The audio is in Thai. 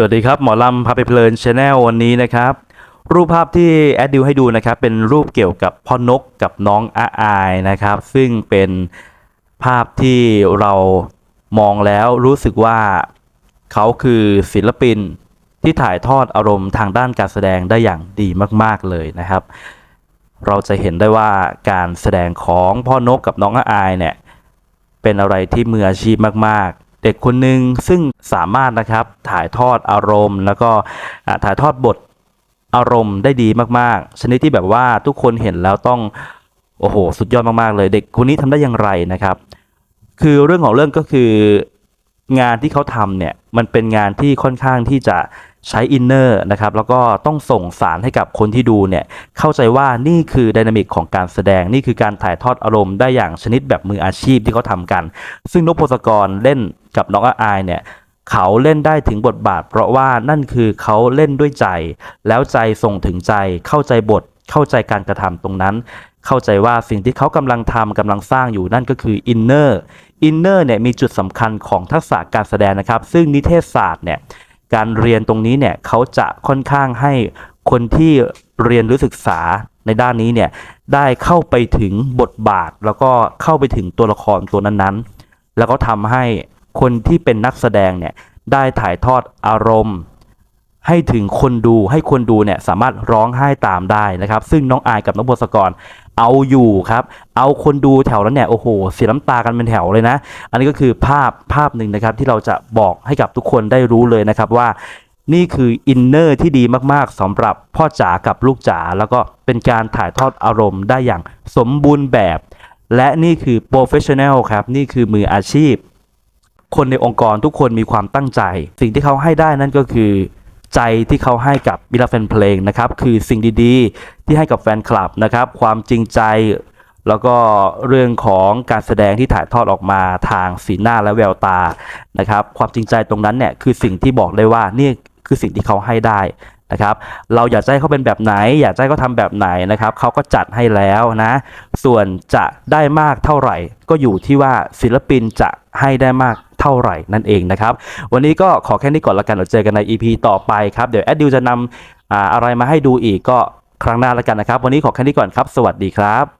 สวัสดีครับ หมอลำพาไปเพลินชาแนลวันนี้นะครับ รูปภาพที่แอดดิวให้ดูนะครับ เป็นรูปเกี่ยวกับพ่อนกกับน้องอาอายนะครับ ซึ่งเป็นภาพที่เรามองแล้วรู้สึกว่าเขาคือศิลปินที่ถ่ายทอดอารมณ์ทางด้านการแสดงได้อย่างดีมาก ๆ เลยนะครับ เราจะเห็นได้ว่าการแสดงของพ่อนกกับน้องอาอายเนี่ยเป็นอะไรที่มืออาชีพมาก ๆ เด็กคนหนึ่งซึ่งสามารถนะครับถ่ายทอดอารมณ์ แล้วก็ถ่ายทอดบทอารมณ์ได้ดีมากๆ ชนิดที่แบบว่าทุกคนเห็นแล้วต้องโอ้โห สุดยอดมากๆ เลย เด็กคนนี้ทำได้อย่างไรนะครับ คือเรื่องของเรื่องก็คืองานที่เขาทำเนี่ยมันเป็นงานที่ค่อนข้างที่จะใช้อินเนอร์นะครับแล้วก็ต้องส่งสารให้กับคนที่ดูเนี่ยเข้าใจว่านี่คือไดนามิกของการแสดงนี่คือการถ่ายทอดอารมณ์ได้อย่างชนิดแบบมืออาชีพที่เขาทำกัน ซึ่งนพพศกรเล่น กับน้องอาอายเนี่ยเขาเล่นได้ถึงบทบาท เพราะว่านั่นคือเขาเล่นด้วยใจ แล้วใจส่งถึงใจเข้าใจบท เข้าใจการกระทำตรงนั้น เข้าใจว่าสิ่งที่เขากำลังทำกำลังสร้างอยู่นั่นก็คืออินเนอร์อินเนอร์เนี่ยมีจุดสำคัญของทักษะการแสดงนะครับ ซึ่งนิเทศศาสตร์เนี่ยการเรียนตรงนี้เนี่ยเขาจะค่อนข้างให้คนที่เรียนหรือศึกษาในด้านนี้เนี่ยได้เข้าไปถึงบทบาท แล้วก็เข้าไปถึงตัวละครตัวนั้นๆ แล้วก็ทำให้ คนที่เป็นนักแสดงเนี่ยได้ถ่ายทอดอารมณ์ ให้ถึงคนดูให้คนดูเนี่ยสามารถร้องไห้ตามได้นะครับ ซึ่งน้องอายกับน้องบศกรเอาอยู่ครับ เอาคนดูแถวนั้นเนี่ยโอ้โหเสียน้ำตากันเป็นแถวเลยนะ อันนี้ก็คือภาพภาพหนึ่งนะครับที่เราจะบอกให้กับทุกคนได้รู้เลยนะครับว่านี่คืออินเนอร์ที่ดีมากๆสำหรับพ่อจ๋ากับลูกจ๋าแล้วก็เป็นการถ่ายทอดอารมณ์ได้อย่างสมบูรณ์แบบ และนี่คือโปรเฟชชั่นแนลครับ นี่คือมืออาชีพ คนในองค์กรทุกคนมีความตั้งใจ สิ่งที่เขาให้ได้นั่นก็คือ ใจที่เขาให้กับบิลาแฟนเพลงนะครับคือสิ่งดีๆ ที่ให้กับแฟนคลับนะครับ ความจริงใจแล้วก็เรื่องของการแสดงที่ถ่ายทอดออกมาทางสีหน้าและแววตานะครับ ความจริงใจตรงนั้นเนี่ยคือสิ่งที่บอกได้ว่านี่คือสิ่งที่เขาให้ได้ นะครับ เราอยากให้เขาเป็นแบบไหน อยากให้เขาทำแบบไหนนะครับเขาก็จัดให้แล้วนะ ส่วนจะได้มากเท่าไหร่ ก็อยู่ที่ว่าศิลปินจะให้ได้มากเท่าไหร่นั่นเองนะครับ วันนี้ก็ขอแค่นี้ก่อนละกันเราเจอกันใน EP ต่อไปครับ เดี๋ยวแอดดิวจะนำอะไรมาให้ดูอีกก็ครั้งหน้าละกันนะครับ วันนี้ขอแค่นี้ก่อนครับ สวัสดีครับ